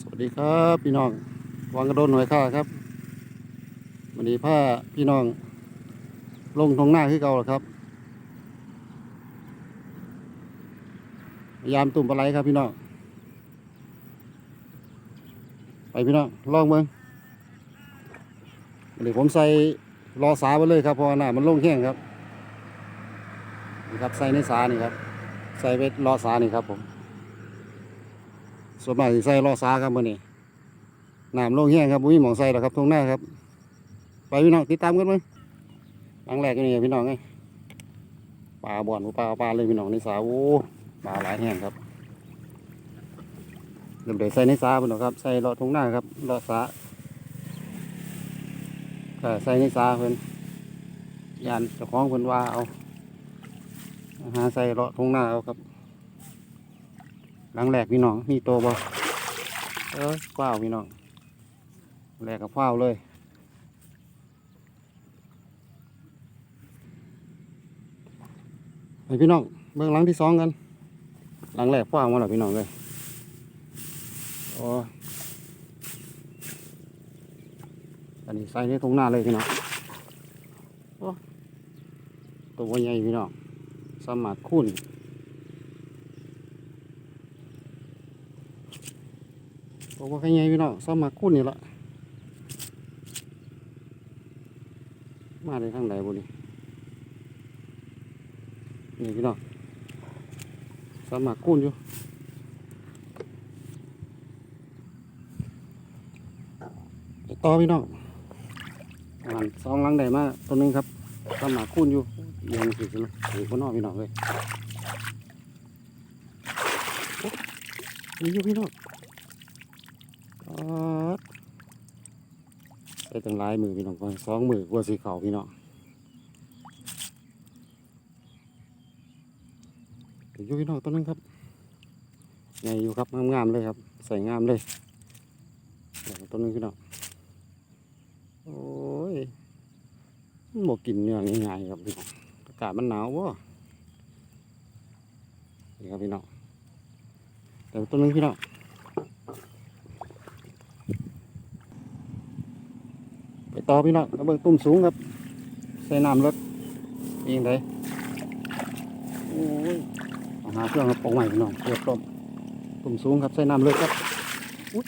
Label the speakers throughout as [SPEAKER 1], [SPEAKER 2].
[SPEAKER 1] สวัสดีครับพี่น้องวังกระโดนหน่วยข้าครับวันนี้ผ้าพี่น้อง ลงทงหน้าคือเก่าแล้วครับพยายามตุ่มปลาไหลครับพี่น้องไปพี่น้องลองเบิ้งเดี๋ยวผมใส่รอสาไปเลยครับเพราะว่าหน้ามันลงแห้งครับนี่ครับใส่ในสานี่ครับ ใส่ไปรอสานี่ครับผม ส่วนมากสิใส่ล้อซาครับมื้อนี้น้ำลงแห้งครับบ่มีหมองใส่หรอกครับตรงหน้าครับ ไปพี่น้องติดตามกันมั้ยหลังแรกนี่พี่น้องไงปลาบ่อนปลาปลาเลยพี่น้องในสาโอ้ปลาหลายแห้งครับเดี๋ยวเดี๋ยวใส่ในสาพี่น้องครับใส่เลาะตรงหน้าครับลาะสาใส่ในสาเพิ่นยานเจ้าของเพิ่นว่าเอาหาใส่เลาะตรงหน้าเอาครับ หลังแรกพี่น้องมีโตบ่เออฟ้าวพี่น้องแรกกับฟ้าวเลยไปพี่น้องเบื้องหลังที่สองกัน หลังแรกฟ้าวมาแล้วพี่น้องเลยโอ้อันนี้ใส่ในตรงหน้าเลยพี่น้องโอ้ตัวใหญ่พี่น้องสามารถคุ้น บอกว่าใครไงพี่น้องซ้อมาคุ้นนี่ละมาได้ทางไหนบุนี่นี่พี่น้องซ้อมาคุ้นอยู่ต่อพี่น้องอ่านสองลังใดมาตัวนึงครับซ้อมาคุ้นอยู่เอียังสิสินะนี่นนอกพี่น้องเลยนี่อยู่พี่น้อง อ๊อด ตั้งหลายมือพี่น้องก่อนสองมือกว่าสีเขาพี่น้องอยู่พี่น้องต้นนึงครับใหญ่อยู่ครับงามๆเลยครับ ใส่งามเลยต้นนึงพี่น้องโอ้ยมันบอกกินเนื้อง่ายๆครับพี่น้องอากาศมันหนาววะนี่ครับพี่น้องเดี๋ยวต้นนึงพี่น้อง ไป ต่อพี่น้องเอาเบิ่งตุ่มสูงครับ ใส่น้ำรถเองได้โอ้ยเอาหาเครื่องครับปองใหม่พี่น้องเกือบต้มตุ่มสูงครับใส่น้ำรถครับอุ้ย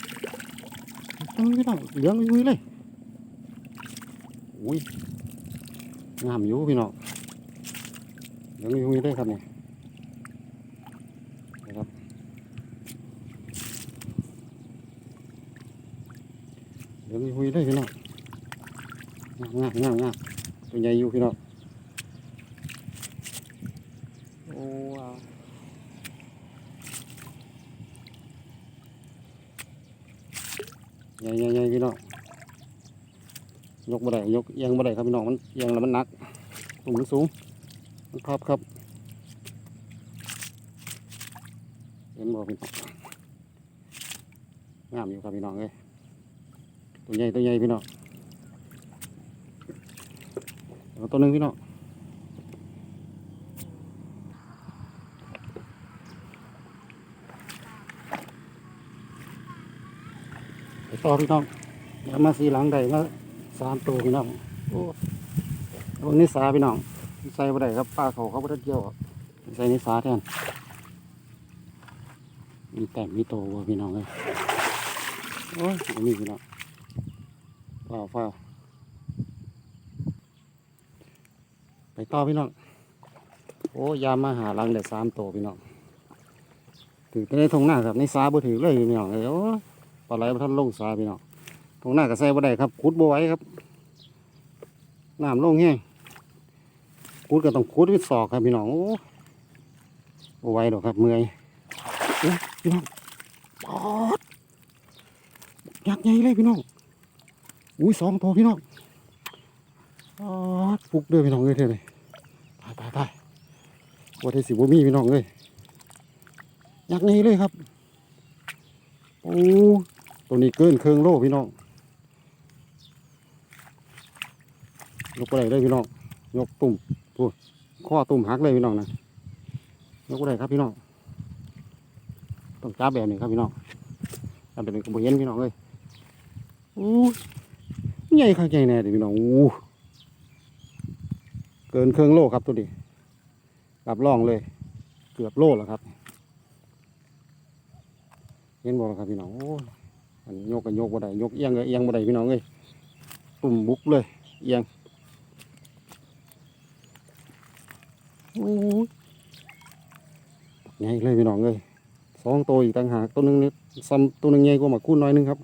[SPEAKER 1] ตั้งพี่น้องเหลืองอุ้ยเลยอุ้ยงามอยู่พี่น้องเหลืองอุ้ยเลยครับเนี่ยนะครับเหลืองอุ้ยเลยพี่น้อง งามงามงามตัวใหญ่อยู่พี่น้องโอ้ว้าวใหญ่ใหญ่ใหญ่พี่น้องยกบ่ได้ยกเอียงบ่ได้ครับพี่น้องมันเอียงแล้วมันหนักสูงมันสูงมันพับครับเห็นบ่พี่น้องงามอยู่ครับพี่น้องเอ้ยตัวใหญ่ตัวใหญ่พี่น้อง เอาตัวหนึ่งพี่น้องไปต่อพี่น้องเดี๋ยวมาสีหลังใดมาสามตัวพี่น้องโอ้ตัวนี้สาพี่น้องใส่บ่ได้ครับป้าเขาเขาบ่ได้เกี่ยวหรอกใส่นิสาแทนมีแต่มีโตวพี่น้องเลยโอ้ยบ่มีพี่น้องฟ้าวฟ้าวไป ต่อพี่น้อง โอ้ยามาหาลังได้สามตัวพี่น้อง ถือไปในทงหน้าครับในสาบ่ถือเลยพี่น้องเอ้ยอ้ยปลาไหลบ่ทันลงสาพี่น้องทงหน้าก็ใส่บ่ได้ครับขุดบ่ไหวครับ น้ำลงแห้งขุดก็ต้องขุดวิศอกครับพี่น้องโอ้บ่ไหวดอกครับเมื่อยยพี่น้องปอดยักษ์ใหญ่เลยพี่น้อง อุ้ยสองตัวพี่น้องออดปลุกเด้อพี่น้องเอ้ยเท่าเลยตายตายตาย ว่าได้สิบ่มีพี่น้องเอ้ยยักษ์นี่เลยครับโอ้ตัวนี้เกินเครื่องโลพี่น้องยกไปได้เลยพี่น้องยกตุ่มพูดข้อตุ่มหักเลยพี่น้องนะยกไปได้ครับพี่น้องต้องจับแบบนี้ครับพี่น้องอันเป็นกระบอกเห็นพี่น้องเลยอู้ใหญ่ข้างใหญ่แน่เดิพี่น้องอู้เกินเครื่องโลครับตัวนี้ รับรองเลย เกือบโลแล้วครับ เห็นบ่ล่ะครับพี่น้องอ้ยอันยกกันยกบ่ได้ยกเอียงก็เอียงบ่ได้พี่น้องเอ้ยตุ่มบุกเลย เอียงโอ้ยใหญ่เลยพี่น้องเอ้ยสองตัวอีกต่างหากตัวหนึงนี่ซ้ำตัวหนึงใหญ่กว่าหมาคูนน้อยนึงครับ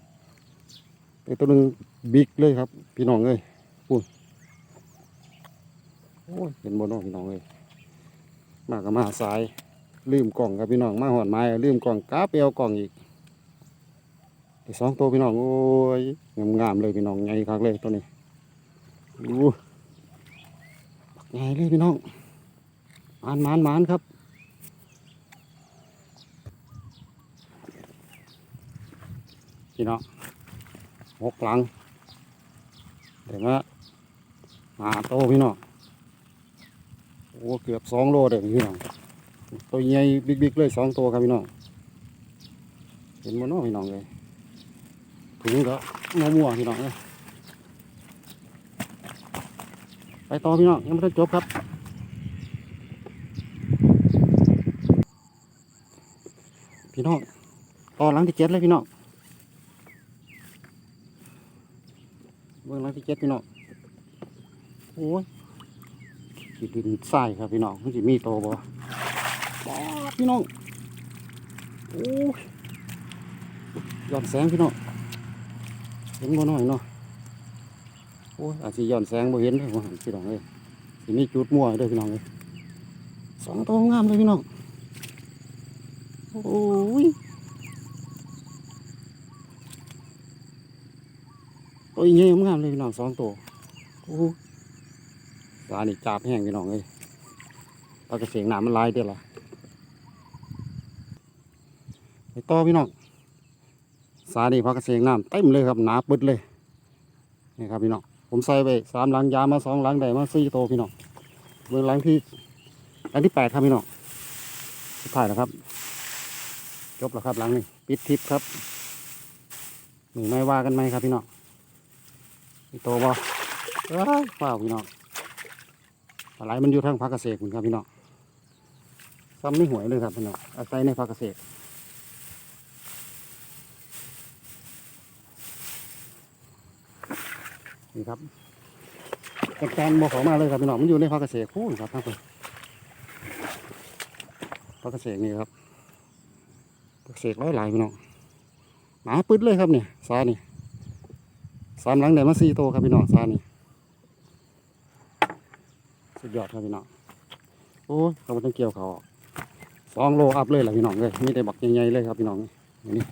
[SPEAKER 1] แต่ตัวหนึงบิ๊กเลยครับ พี่น้องเอ้ยพูดโอ้ยเห็นบ่เน้องพี่น้องเอ้ย มากับมาสายลืมกล่องครับพี่น้องมาหอดไม้ลืมกล่องกาเปียวกล่องอีกสองตัวพี่น้องโอ้ยงามๆเลยพี่น้องใหญ่คักเลยตัวนี้ดูบักใหญ่เลยพี่น้องมานมานมานครับพี่น้องหกหลังเดี๋ยวมาหาโตพี่น้อง โอ้เกือบสองโลเด้อพี่น้องตัวใหญ่บิ๊กๆเลยสองตัวครับพี่น้องเห็นมันน้องพี่น้องเลยถุงก็มัวมัวๆพี่น้องเลยไปต่อพี่น้องยังไม่ทันจบครับพี่น้องต่อหลังที่เจ็ดเลยพี่น้องเบื้องหลังที่เจ็ดพี่น้องโอ้ย ขีดดินทรายครับพี่น้องมันจะมีโตบ่พี่น้องโอ้ยย้อนแสงพี่น้องเห็นบ่น้อยเนาะโอ้ยอาจสิย้อนแสงบ่เห็นเลยว่าพี่น้องเลยสิมีจุดมั่วเด้อพี่น้องเลยสองตัวงามเลยพี่น้องโอ้ยตัวใหญ่งามเลยพี่น้องสองตัวโอ้ ยสานี่จับแห้งพี่น้องเลยปลากระเสียงหน้ำมันลายเด้อล่ะไปต่อพี่น้องสานี่พักเกษตรน้ำเต็มเลยครับหนาปึดเลยนี่ครับพี่น้องผมใส่ไปสามหลังยามาสองหลังได้มาสี่โตพี่น้องเบื้องหลังที่หลังที่แปดครับพี่น้องสุดท้ายแล้วครับ จบแล้วครับหลังนี้ปิดทิปครับหนึ่งไม่ว่ากันไหมครับพี่น้องโตบ่เอ้ยว้าวพี่น้อง อะไรมันอยู่ทางพักเกษตรเหมือนครับพี่น้องซ้ำไม่หวยเลยครับพี่น้องอาศัยในพักเกษตรนี่ครับจัดการบอของมาเลยครับพี่น้องมันอยู่ในภาคเกษตรพูนครับท่านผู้ภาคเกษตรนี่ครับภาคเกษตรร้อยหลายพี่น้องหนาปึ๊ดเลยครับเนี่ยซานี่สามหลังเดี๋ยวมาสี่โตครับพี่น้องซานี่ สุดยอดครับพี่น้องโอ้ยเขาไม่ต้องเกี่ยวเขาออกสองโลอัพเลยแหละพี่น้องเลยมีแต่บักใหญ่ๆเลยครับพี่น้องนี่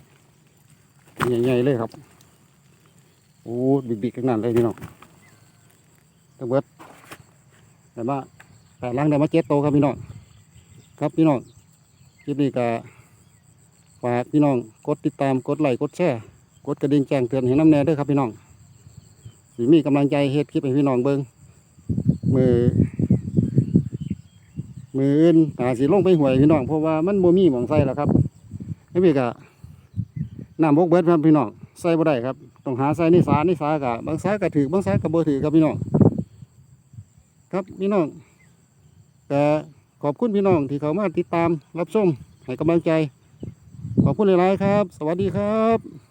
[SPEAKER 1] นี่ใหญ่ๆเลยครับโอ้บิ๊กๆกันนั่นเลยพี่น้องตะเบิดแต่ว่าแต่ลังได้มาเจ็ดโตวครับพี่น้องครับพี่น้องคลิปนี้ก็ฝากพี่น้องกดติดตามกดไลค์กดแชร์กดกระดิ่งแจ้งเตือนให้น้ำแน่ด้วยครับพี่น้องสิมีกำลังใจเฮ็ดคลิปให้พี่น้องเบิ่งมือ มืออื่นอาสิลงไปหวยพี่น้องเพราะว่ามันบ่มีหมองใส่แล้วครับไอ้พี่ก็น้ำบกเบิดครับพี่น้องใส่บ่ได้ครับต้องหาใส่ในสาในสากะบางสากะถือบางสากะบ่ถือครับพี่น้องครับพี่น้องแต่ขอบคุณพี่น้องที่เขามาติดตามรับชมให้กำลังใจ ขอบคุณหลายๆครับ สวัสดีครับ